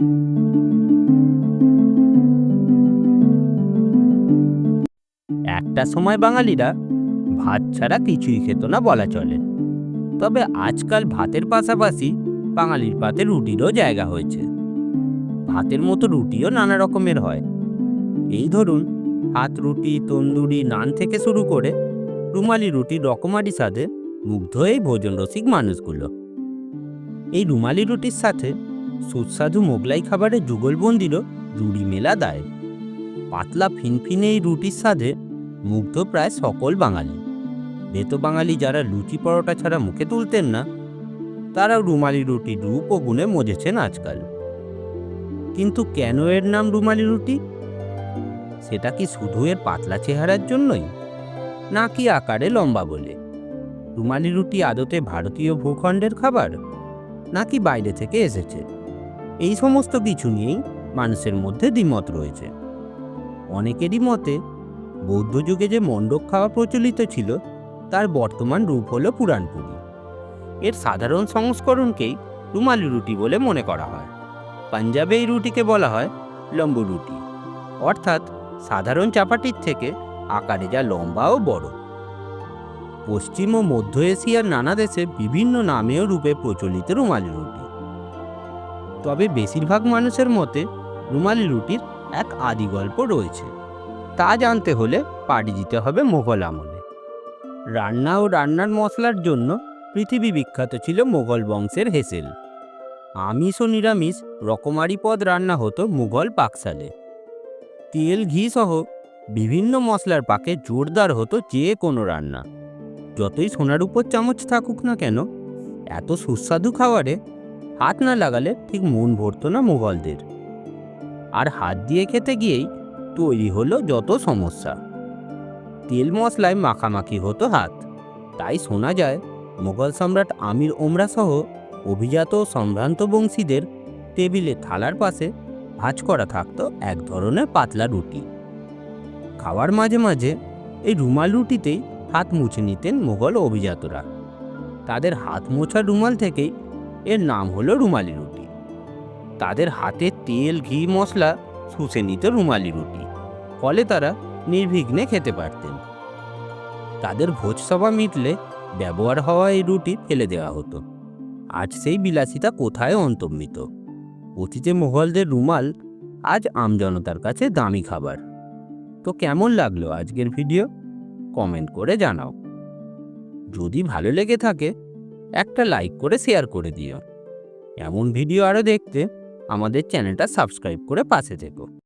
একটা সময় বাঙালিরা ভাত ছাড়া কিছুই খেত না বলা চলে। তবে আজকাল ভাতের পাশাপাশি বাঙালির পাতে রুটিরও জায়গা হয়েছে। ভাতের মতো রুটিও নানা রকমের হয়। এই ধরুন হাত রুটি, তন্দুরি, নান থেকে শুরু করে রুমালি রুটির রকমারি স্বাদে মুগ্ধ এই ভোজন রসিক মানুষগুলো। এই রুমালি রুটির সাথে সুস্বাদু মোগলাই খাবারে খাবারের যুগলবন্দিরও রুড়ি মেলা দায়। পাতলা ফিনফিনে এই রুটির স্বাদে মুগ্ধ প্রায় সকল বাঙালি। বেতো বাঙালি যারা লুচি পরোটা ছাড়া মুখে তুলতেন না, তারাও রুমালি রুটির রূপ ও গুণে মজেছেন আজকাল। কিন্তু কেন এর নাম রুমালি রুটি? সেটা কি শুধু এর পাতলা চেহারার জন্যই? নাকি আকারে লম্বা বলে? রুমালি রুটি আদতে ভারতীয় ভূখণ্ডের খাবার? নাকি বাইরে থেকে এসেছে? এই সমস্ত কিছু নিয়েই মানুষের মধ্যে দ্বিমত রয়েছে। অনেকেরই মতে, বৌদ্ধ যুগে যে মণ্ডপ খাওয়া প্রচলিত ছিল, তার বর্তমান রূপ হল পুরাণপুরি। এর সাধারণ সংস্করণকেই রুমালি রুটি বলে মনে করা হয়। পাঞ্জাবে এই রুটিকে বলা হয় লম্বু রুটি। অর্থাৎ সাধারণ চাপাটির থেকে আকারে যা লম্বা ও বড়। পশ্চিম ও মধ্য এশিয়ার নানা দেশে বিভিন্ন নামে রূপে প্রচলিত রুমালি রুটি। তবে বেশিরভাগ মানুষের মতে রুমালি রুটির এক আদি গল্প রয়েছে। তা জানতে হলে পাড়ি দিতে হবে মোগল আমলে। রান্না ও রান্নার মশলার জন্য পৃথিবী বিখ্যাত ছিল মোগল বংশের হেসেল। আমিষ ও নিরামিষ রকমারি পদ রান্না হতো মুঘল পাকশালে। তেল, ঘি সহ বিভিন্ন মশলার পাকে জোরদার হতো যে কোনো রান্না। যতই সোনার উপর চামচ থাকুক না কেন, এত সুস্বাদু খাবারে হাত না লাগালে ঠিক মন ভরতো না মুঘলদের। আর হাত দিয়ে খেতে গিয়েই তৈরি হলো যত সমস্যা। তেল মশলায় মাখামাখি হতো হাত। তাই শোনা যায় মোগল সম্রাট আমির ওমরা সহ অভিজাত সম্ভ্রান্ত বংশীদের টেবিলে থালার পাশে ভাঁজ করা থাকতো এক ধরনের পাতলা রুটি। খাওয়ার মাঝে মাঝে এই রুমাল রুটিতেই হাত মুছে নিতেন মোগল অভিজাতরা। তাদের হাত মোছার রুমাল থেকেই এর নাম হলো রুমালি রুটি। তাদের হাতে তেল, ঘি, মশলা, শুষে নিত রুমালি রুটি। ফলে তারা নির্বিঘ্নে খেতে পারতেন। তাদের ভোজসভা মিটলে ব্যবহার হওয়া এই রুটি ফেলে দেওয়া হতো। আজ সেই বিলাসিতা কোথায় অন্তর্মিত? অতীতে মোগলদের রুমাল, আজ আমজনতার কাছে দামি খাবার। তো কেমন লাগল আজকের ভিডিও? কমেন্ট করে জানাও। যদি ভালো লেগে থাকে একটা লাইক করে শেয়ার করে দিও। এমন ভিডিও আরও দেখতে আমাদের চ্যানেলটা সাবস্ক্রাইব করে পাশে থেকো।